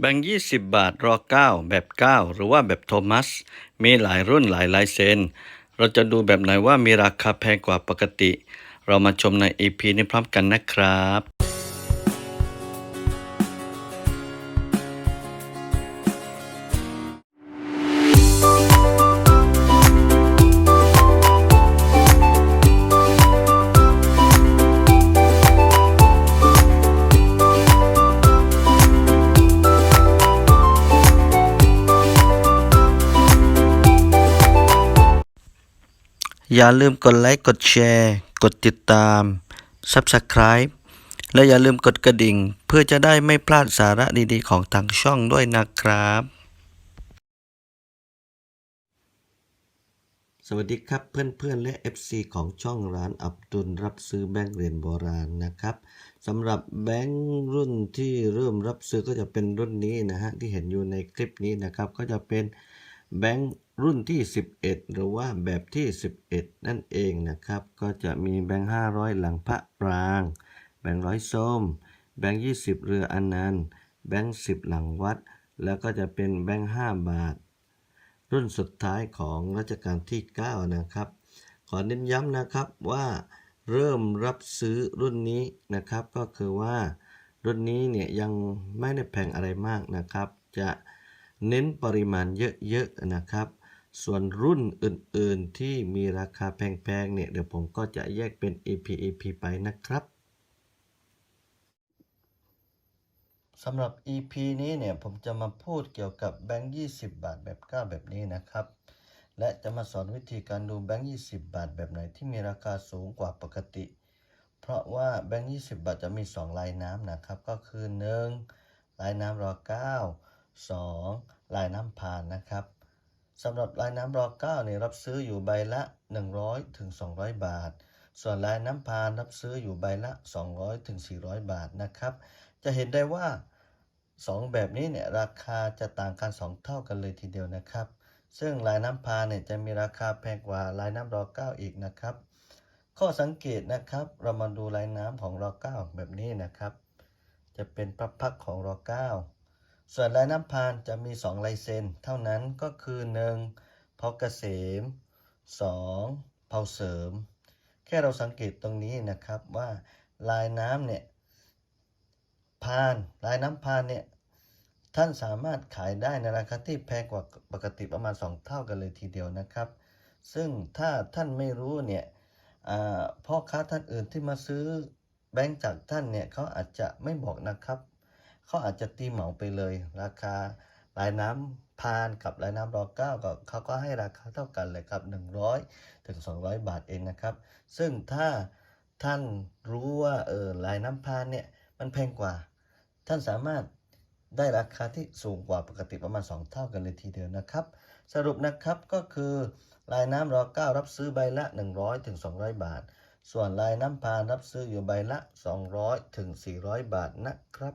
แบงค์20 บาทรอ 9 แบบ 9 หรือว่าแบบโทมัส มีหลายรุ่นหลายลายเซ็น เราจะดูแบบไหนว่ามีราคาแพงกว่าปกติ เรามาชมใน EP นี้พร้อมกันนะครับ อย่าลืมกดไลค์ กดแชร์ กดติดตาม Subscribe และอย่าลืมกดกระดิ่ง เพื่อจะได้ไม่พลาดสาระดีๆ ของทางช่องด้วยนะครับ สวัสดีครับเพื่อนๆ และ FC ของช่องร้านอับดุลรับซื้อแบงค์เหรียญโบราณนะครับสำหรับแบงค์รุ่นที่เริ่มรับซื้อก็จะเป็นรุ่นนี้นะฮะที่เห็นอยู่ในคลิปนี้นะครับก็จะเป็น แบงค์รุ่นที่ 11 หรือว่าแบบที่ 11 นั่นเองนะครับ ก็จะมีแบงค์500 หลังพระปราง แบงค์ร้อยส้ม แบงค์20 เรืออนันต์ แบงค์10 หลังวัด แล้วก็จะเป็นแบงค์5บาท รุ่นสุดท้ายของรัชกาลที่ 9 นะครับ ขอเน้นย้ำนะครับว่าเริ่มรับซื้อรุ่นนี้นะครับ ก็คือว่ารุ่นนี้เนี่ยยังไม่ได้แพงอะไรมากนะครับ จะ เน้นปริมาณเยอะๆนะครับ ส่วนรุ่นอื่นๆที่มีราคาแพงๆเนี่ยเดี๋ยวผมก็จะแยกเป็น EP EP ไปนะครับสำหรับ EP นี้เนี่ยผมจะมาพูดเกี่ยวกับแบงค์20 บาทแบบ9แบบนี้นะครับ และจะมาสอนวิธีการดูแบงค์20 บาทแบบไหนที่มีราคาสูงกว่าปกติ เพราะว่าแบงค์20 บาทจะมี 2 ลายน้ำนะครับ ก็คือ 1. ลายน้ำรอ9 2. ลายน้ำพานนะครับสำหรับลายน้ำรอ9เนี่ยรับซื้ออยู่ใบละ 100ถึง200 บาท ส่วนลายน้ำพานรับซื้ออยู่ใบละ 200ถึง400 บาทนะครับ จะเห็นได้ว่า 2 แบบนี้เนี่ยราคาจะต่างกัน 2 เท่ากันเลยทีเดียวนะครับ ซึ่งลายน้ำพานเนี่ยจะมีราคาแพงกว่าลายน้ำรอ9อีกนะครับ ข้อสังเกตนะครับเรามาดูลายน้ำของรอ9แบบนี้นะครับ จะเป็นพระพักของรอ9 ส่วนลายน้ำพานจะมี 2 ลายเซ็นเท่านั้นก็คือ 1. เผาเกษม 2. เผาเสริม แค่เราสังเกตตรงนี้นะครับว่าลายน้ำเนี่ยพานลายน้ำพานเนี่ยท่านสามารถขายได้ในราคาที่แพงกว่าปกติประมาณ 2 เท่ากันเลยทีเดียวนะครับ ซึ่งถ้าท่านไม่รู้เนี่ยพ่อค้าท่านอื่นที่มาซื้อแบงก์จากท่านเนี่ยเขาอาจจะไม่บอกนะครับ เขาอาจจะตีเหมาไปเลย ราคาลายน้ำพานกับลายน้ำรอเก้าก็เขาก็ให้ราคาเท่ากันเลยครับ 100 ถึง 200 บาทเองนะครับ ซึ่งถ้าท่านรู้ว่าเออลายน้ำพานเนี่ยมันแพงกว่า ท่านสามารถได้ราคาที่สูงกว่าปกติประมาณ 2 เท่ากันเลยทีเดียวนะครับ สรุปนะครับก็คือลายน้ำรอเก้ารับซื้อใบละ 100ถึง200 บาท ส่วนลายน้ำพานรับซื้ออยู่ใบละ 200ถึง400 บาทนะครับ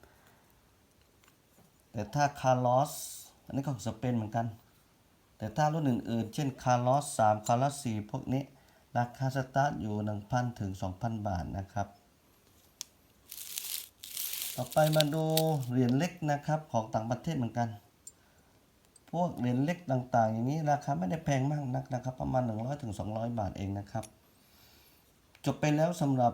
แต่ถ้าคาร์ลอสอันนี้ก็ของสเปนเหมือนกัน แต่ถ้ารุ่นอื่นๆ เช่นคาร์ลอส3คาร์ลอส4พวกนี้ ราคาสตาร์ทอยู่ 1,000 ถึง 2,000 บาทนะครับ ต่อไปมาดูเหรียญเล็กนะครับของต่างประเทศเหมือนกัน พวกเหรียญเล็กต่างๆ อย่างนี้ราคาไม่ได้แพงมากนักนะครับ ประมาณ 100 ถึง 200 บาทเองนะครับ จบไปแล้วสำหรับ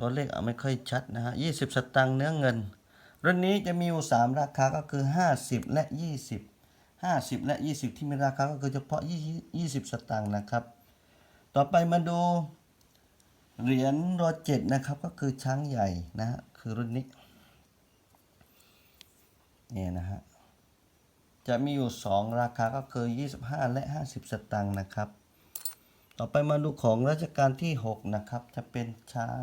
ตัวเลขอาไม่ค่อยชัดนะฮะ20สตังค์เนื้อเงิน รุ่นนี้จะมีอยู่3ราคาก็คือ50และ20 50และ20ที่มีราคาก็คือเฉพาะ20 20สตางค์นะครับ ต่อไปมาดูเหรียญรอเจ็ดนะครับก็คือช้างใหญ่นะฮะคือรุ่นนี้เนี่ยนะฮะจะมีอยู่ 2 ราคาก็คือ 25 และ 50 สตางค์นะครับ ต่อไปมาดูของรัชกาลที่ 6 นะครับ จะเป็นช้าง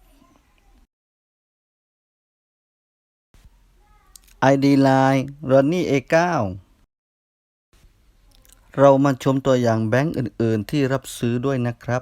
ID Line Ronnie A9 เรามาชมตัวอย่างแบงก์อื่น ๆ ที่รับซื้อด้วยนะครับ